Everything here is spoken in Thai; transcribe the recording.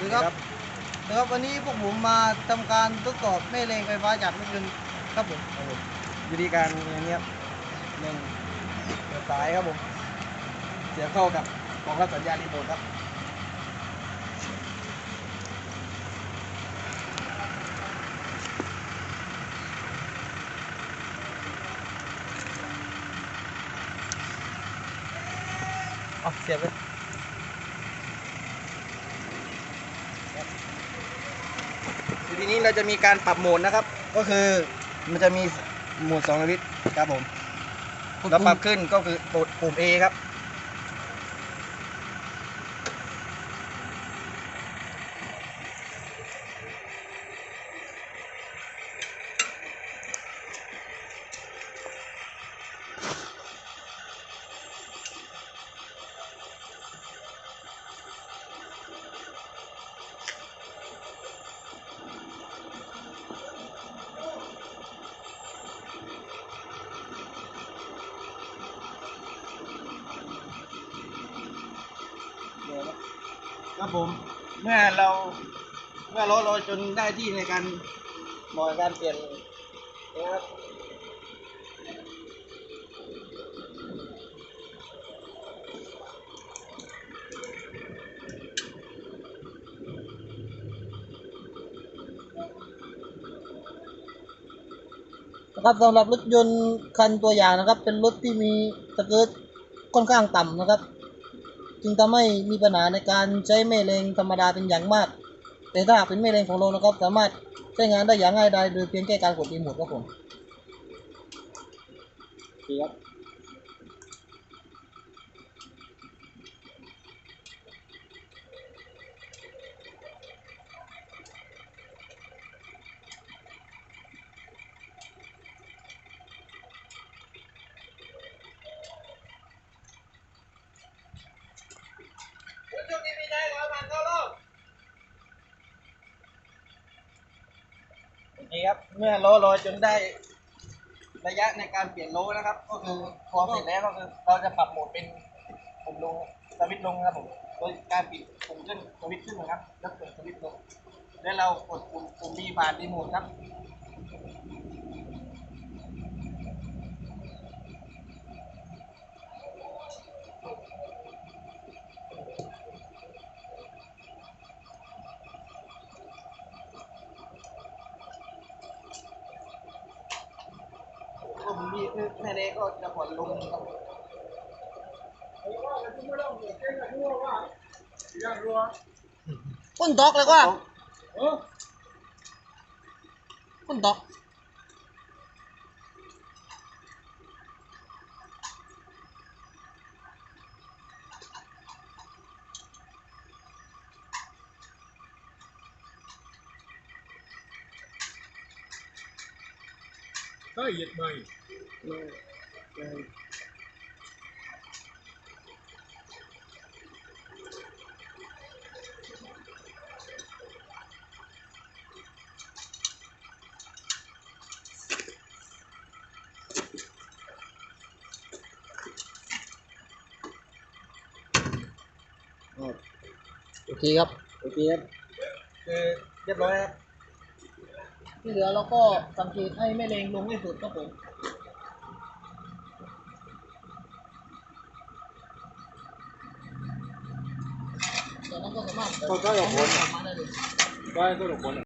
คือครับนะครับวันนี้พวกผมมาทำการทดสอบแม่เหล็กไฟฟ้าจากรถยนต์ครับผมครับผมวิธีการอย่างนี้ครับหนึ่งเปิดสายครับผมเสียบเข้ากับกล่องรับสัญญาณรีโมทครับเอาเสียบเลย ครับทีนี้เราจะมีการปรับโหมดนะครับ ก็คือมันจะมีโหมด2ลิตรครับผมเราปรับขึ้นก็คือกดปุ่ม A ครับ ครับผม เมื่อเราเมื่อเราเราจนได้ที่ในการเหมาะกับการเปลี่ยนนะครับนะครับสำหรับรถยนต์คันตัวอย่างนะครับ เป็นรถที่มีสเกิร์ตค่อนข้างต่ำนะครับ จึงทำให้มีปัญหาในการใช้แม่เหล็กธรรมดาเป็นอย่างมาก แต่ถ้าหากเป็นแม่เหล็กของเรานะครับ สามารถใช้งานได้อย่างง่ายดายโดยเพียงแค่การกดรีโมทครับผมดีครับ นี่ครับ เมื่อล้อลอยจนได้ระยะในการเปลี่ยนโลนะครับ ก็คือพอเสร็จแล้วก็คือเราจะปรับโหมดเป็นปุ่มลงสวิตช์ลงนะครับผมโดยการปิดปุ่มขึ้นสวิตช์ขึ้นนะครับ แล้วเปิดสวิตช์ลง แล้วเรากดปุ่มปุ่มบีผ่านดีโมดครับ คือแม่เล็กก็จะผ่อนลงครับคุณด็อกเลยว่าคุณด็อก ก็เหยียดใหม่ ที่เหลือเราก็สังเกตให้แม่เหล็กลงให้สุดครับผมจากนั้นก็สามารถก็ก็หลบผลออกมาได้เลยก็ก็หลบผล